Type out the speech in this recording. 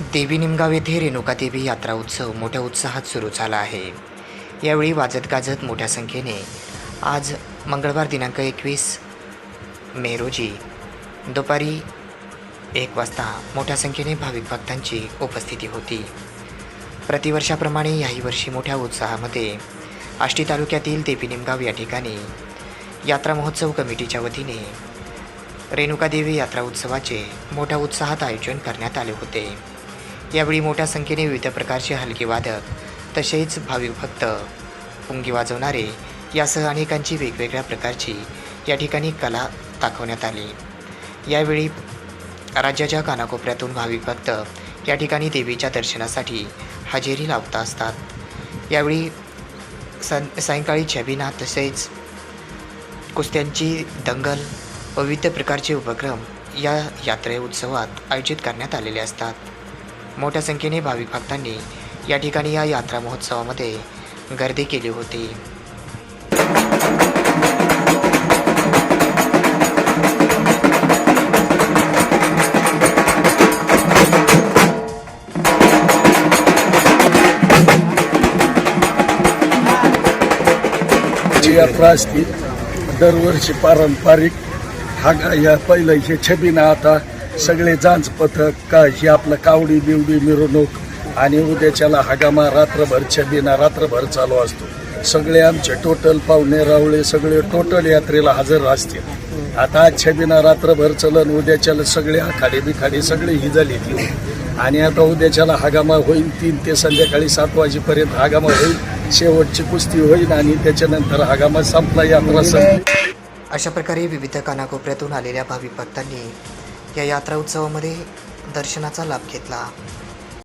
देवी निमगाव येथे रेणुका देवी यात्रा उत्सव मोठ्या उत्साहात सुरू झाला आहे. यावेळी वाजत गाजत मोठ्या संख्येने आज मंगळवार दिनांक एकवीस मे रोजी दुपारी एक वाजता मोठ्या संख्येने भाविक भक्तांची उपस्थिती होती. प्रतिवर्षाप्रमाणे याही वर्षी मोठ्या उत्साहामध्ये आष्टी तालुक्यातील देवी निमगाव या ठिकाणी यात्रा महोत्सव कमिटीच्या वतीने रेणुकादेवी यात्रा उत्सवाचे मोठ्या उत्साहात आयोजन करण्यात आले होते. यावेळी मोठ्या संख्येने विविध प्रकारचे हलके वादक तसेच भाविक भक्त पुंगी वाजवणारे यासह अनेकांची वेगवेगळ्या प्रकारची या ठिकाणी कला दाखवण्यात आली. यावेळी राज्याच्या कानाकोपऱ्यातून भाविक भक्त या ठिकाणी देवीच्या दर्शनासाठी हजेरी लावत असतात. यावेळी सं सायंकाळी छबिना तसेच कुस्त्यांची दंगल व विविध प्रकारचे उपक्रम या यात्रे उत्सवात आयोजित करण्यात आलेले असतात. मोठ्या संख्येने भाविक भक्तांनी या ठिकाणी या यात्रा महोत्सवामध्ये गर्दी केली होती. यात्रा असते दरवर्षी पारंपरिक हा या पहिलं हे छबीना आता सगळे जांच पथक का ही आपलं कावडी बिवडी मिरवणूक आणि उद्याच्याला हगामा रात्रभर छबिना रात्रभर चालू असतो. सगळे आमचे टोटल पाहुणे रावळे सगळे टोटल यात्रेला हजर असतील. आता आज छबिना रात्रभर चलन उद्याच्याला सगळे आखाडे बिखाडे सगळे ही झाली ती आणि आता उद्याच्याला हगामा होईल तीन ते संध्याकाळी सात वाजेपर्यंत हगामा होईल. शेवटची कुस्ती होईल आणि त्याच्यानंतर हगामा संपला यात्रा संपली. अशा प्रकारे विविध कानाकोपऱ्यातून आलेल्या भाविक भक्तांनी या यात्रा उत्सवामध्ये दर्शनाचा लाभ घेतला.